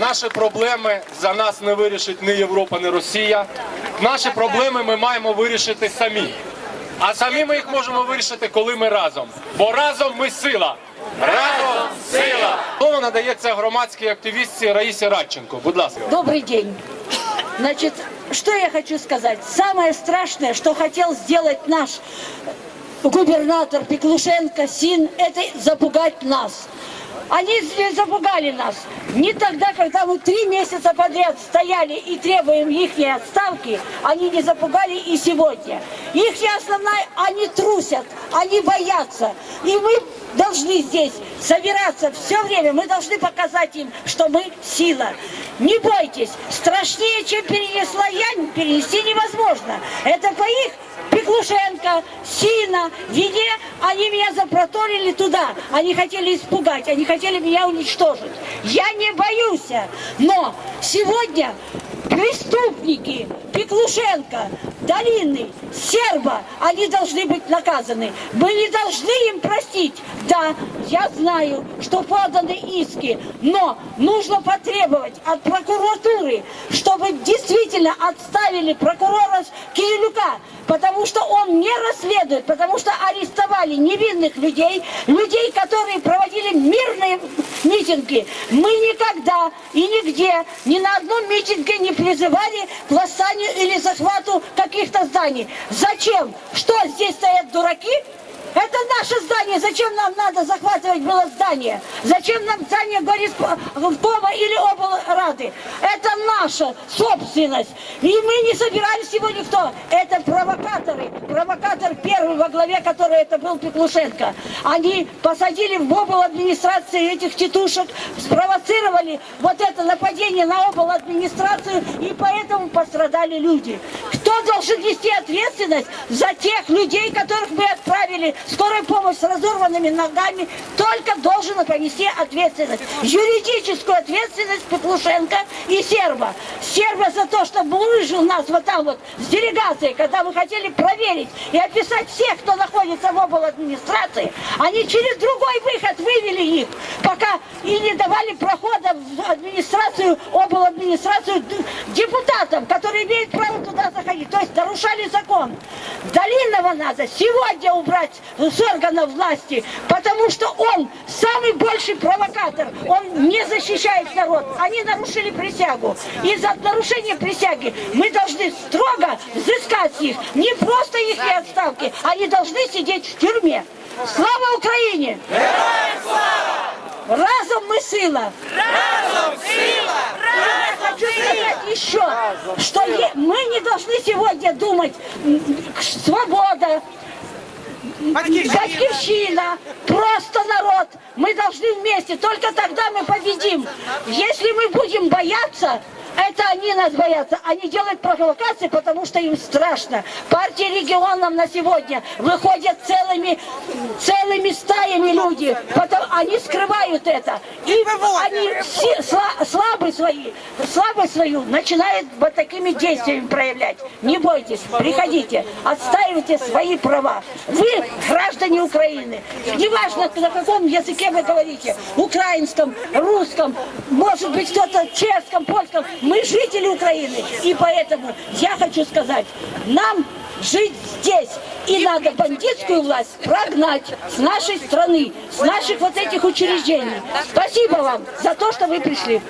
Наші проблеми за нас не вирішить ні Європа, ні Росія. Наші проблеми ми маємо вирішити самі. А самі ми їх можемо вирішити, коли ми разом. Бо разом ми сила. Разом сила! Слово надається громадській активістці Раїсі Радченко. Будь ласка. Добрый день. Значит, что я хочу сказать? Самое страшное, что хотел сделать наш губернатор Пеклушенко, СИН, это запугать нас. Они запугали нас. Не тогда, когда мы три месяца подряд стояли и требуем их отставки, они не запугали и сегодня. Их основная, они трусят, они боятся. И мы должны здесь собираться все время. Мы должны показать им, что мы сила. Не бойтесь, страшнее, чем перенесла я, перенести невозможно. Это по их Пеклушенко, Сина, вине они меня запроторили туда. Они хотели испугать, они хотели меня уничтожить. Я не боюсь, но сегодня преступники Пеклушенко, Долинный, Серба, они должны быть наказаны. Мы не должны им простить. Да, я знаю, что поданы иски, но нужно потребовать от прокуратуры, чтобы действительно отставили прокурора Киелюка, потому что он не расследует, потому что арестовали невинных людей, людей, которые проводили мирные митинги. Мы никогда и нигде, ни на одном митинге не призывали к восстанию или захвату каких-то зданий. Зачем? Что здесь стоят дураки? Это наше здание. Зачем нам надо захватывать было здание? Зачем нам здание горисполкома или облрады? Это наша собственность. И мы не собирались его никто. Это провокаторы. Провокатор первый во главе, который это был Пеклушенко. Они посадили в обл администрации этих тетушек, спровоцировали вот это нападение на обл администрацию, и поэтому пострадали люди. Кто должен нести ответственность за тех людей, которых мы отправили в скорую помощь с разорванными ногами, только должен понести ответственность. Юридическую ответственность Петлушенко и Серба. Серба за то, что выжил нас вот там вот с делегацией, когда мы хотели проверить и описать всех, кто находится в обл администрации, они через другой выход вывели их, пока и не давали прохода в администрацию, обл администрацию депутатам, которые имеют право туда заходить. То есть нарушали закон. Долинного надо сегодня убрать с органов власти, потому что он самый больший провокатор. Он не защищает народ. Они нарушили присягу. И за нарушение присяги мы должны строго взыскать их. Не просто их отставки. Они должны сидеть в тюрьме. Слава Украине! Разом мы сила! Я хочу сказать еще, что мы не должны сегодня думать свобода, Батькивщина, просто народ. Мы должны вместе, только тогда мы победим. Если мы будем бояться, это они нас боятся. Они делают провокации, потому что им страшно. Партии регионов на сегодня выходят целыми, целыми стаями люди. Потом они скрывают это. И они сла- слабы свои, слабость свою начинают вот такими действиями проявлять. Не бойтесь, приходите, отстаивайте свои права. Вы граждане Украины. Неважно, на каком языке вы говорите, украинском, русском, может быть кто-то чешском, польском. Мы жители Украины. И поэтому я хочу сказать, нам жить здесь. И надо бандитскую власть прогнать с нашей страны, с наших вот этих учреждений. Спасибо вам за то, что вы пришли.